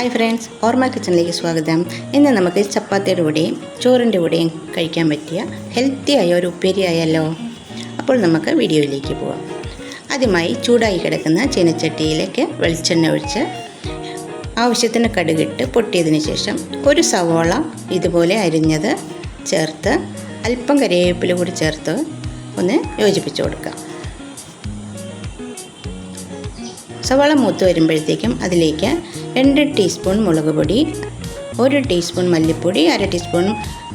Hi friends ഓർമ്മ കിച്ചണിലേക്ക് സ്വാഗതം. ഇന്ന് നമുക്ക് ചപ്പാത്തിയുടെ കൂടെയും ചോറിന്റെ കൂടെയും കഴിക്കാൻ പറ്റിയ ഹെൽത്തി ആയ ഒരു ഉപ്പേരി ആയല്ലോ. അപ്പോൾ നമുക്ക് വീഡിയോയിലേക്ക് പോവാം. ആദ്യമായി ചൂടായി കിടക്കുന്ന ചീനച്ചട്ടിയിലേക്ക് വെളിച്ചെണ്ണ ഒഴിച്ച് ആവശ്യത്തിന് കടുകിട്ട് പൊട്ടിയതിന് ശേഷം ഒരു സവോള ഇതുപോലെ അരിഞ്ഞത് ചേർത്ത് അല്പം കറിവേപ്പില കൂടി ചേർത്ത് ഒന്ന് യോജിപ്പിച്ച് കൊടുക്കാം. സവാള മൂത്ത് വരുമ്പോഴത്തേക്കും അതിലേക്ക് രണ്ട് ടീസ്പൂൺ മുളക് പൊടി ഒരു ടീസ്പൂൺ മല്ലിപ്പൊടി അര ടീസ്പൂൺ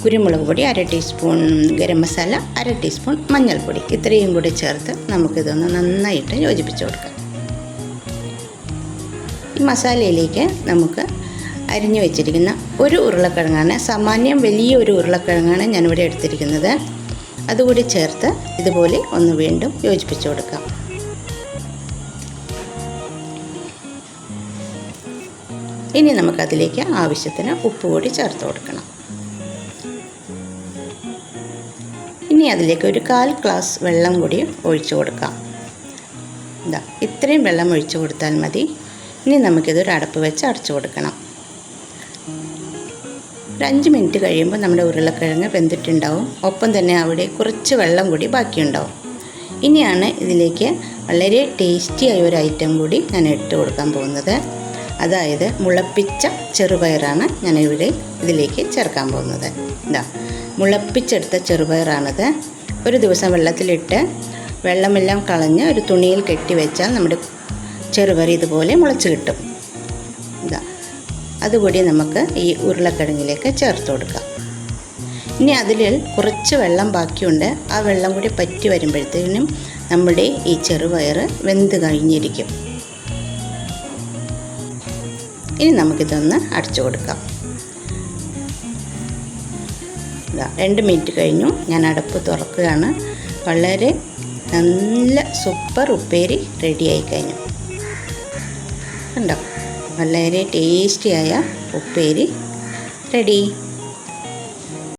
കുരുമുളക് പൊടി അര ടീസ്പൂൺ ഗരം മസാല അര ടീസ്പൂൺ മഞ്ഞൾപ്പൊടി. ഇത്രയും കൂടി ചേർത്ത് നമുക്കിതൊന്ന് നന്നായിട്ട് യോജിപ്പിച്ച് കൊടുക്കാം. ഈ മസാലയിലേക്ക് നമുക്ക് അരിഞ്ഞു വെച്ചിരിക്കുന്ന ഒരു ഉരുളക്കിഴങ്ങാണ് സാമാന്യം വലിയ ഒരു ഉരുളക്കിഴങ്ങാണ് ഞാനിവിടെ എടുത്തിരിക്കുന്നത്. അതുകൂടി ചേർത്ത് ഇതുപോലെ ഒന്ന് വീണ്ടും യോജിപ്പിച്ച് കൊടുക്കാം. ഇനി നമുക്കതിലേക്ക് ആവശ്യത്തിന് ഉപ്പ് കൂടി ചേർത്ത് കൊടുക്കണം. ഇനി അതിലേക്ക് ഒരു കാൽ ഗ്ലാസ് വെള്ളം കൂടി ഒഴിച്ചു കൊടുക്കാം. ഇതാ ഇത്രയും വെള്ളം ഒഴിച്ചു കൊടുത്താൽ മതി. ഇനി നമുക്കിതൊരു അടപ്പ് വെച്ച് അടച്ചു കൊടുക്കണം. ഒരു അഞ്ച് മിനിറ്റ് കഴിയുമ്പോൾ നമ്മുടെ ഉരുളക്കിഴങ്ങ് വെന്തിട്ടുണ്ടാവും. ഒപ്പം തന്നെ അവിടെ കുറച്ച് വെള്ളം കൂടി ബാക്കിയുണ്ടാവും. ഇനിയാണ് ഇതിലേക്ക് വളരെ ടേസ്റ്റിയായ ഒരു ഐറ്റം കൂടി ഞാൻ ഇട്ട് കൊടുക്കാൻ പോകുന്നത്. അതായത് മുളപ്പിച്ച ചെറുപയറാണ് ഞാനിവിടെ ഇതിലേക്ക് ചേർക്കാൻ പോകുന്നത്. ഇതാ മുളപ്പിച്ചെടുത്ത ചെറുപയറാണിത്. ഒരു ദിവസം വെള്ളത്തിലിട്ട് വെള്ളമെല്ലാം കളഞ്ഞ് ഒരു തുണിയിൽ കെട്ടി വെച്ചാൽ നമ്മുടെ ചെറുപയർ ഇതുപോലെ മുളച്ച് കിട്ടും ഇതാ അതുകൂടി നമുക്ക് ഈ ഉരുളക്കിഴങ്ങിലേക്ക് ചേർത്ത് കൊടുക്കാം. ഇനി അതിൽ കുറച്ച് വെള്ളം ബാക്കിയുണ്ട്. ആ വെള്ളം കൂടി പറ്റി വരുമ്പോഴത്തേനും നമ്മുടെ ഈ ചെറുപയർ വെന്ത് കഴിഞ്ഞിരിക്കും. ഇനി നമുക്കിതൊന്ന് അടച്ചു കൊടുക്കാം. രണ്ട് മിനിറ്റ് കഴിഞ്ഞു. ഞാൻ അടപ്പ് തുറക്കുകയാണ്. വളരെ നല്ല സൂപ്പർ ഉപ്പേരി റെഡിയായി കഴിഞ്ഞു. കണ്ടോ? വളരെ ടേസ്റ്റിയായ ഉപ്പേരി റെഡി.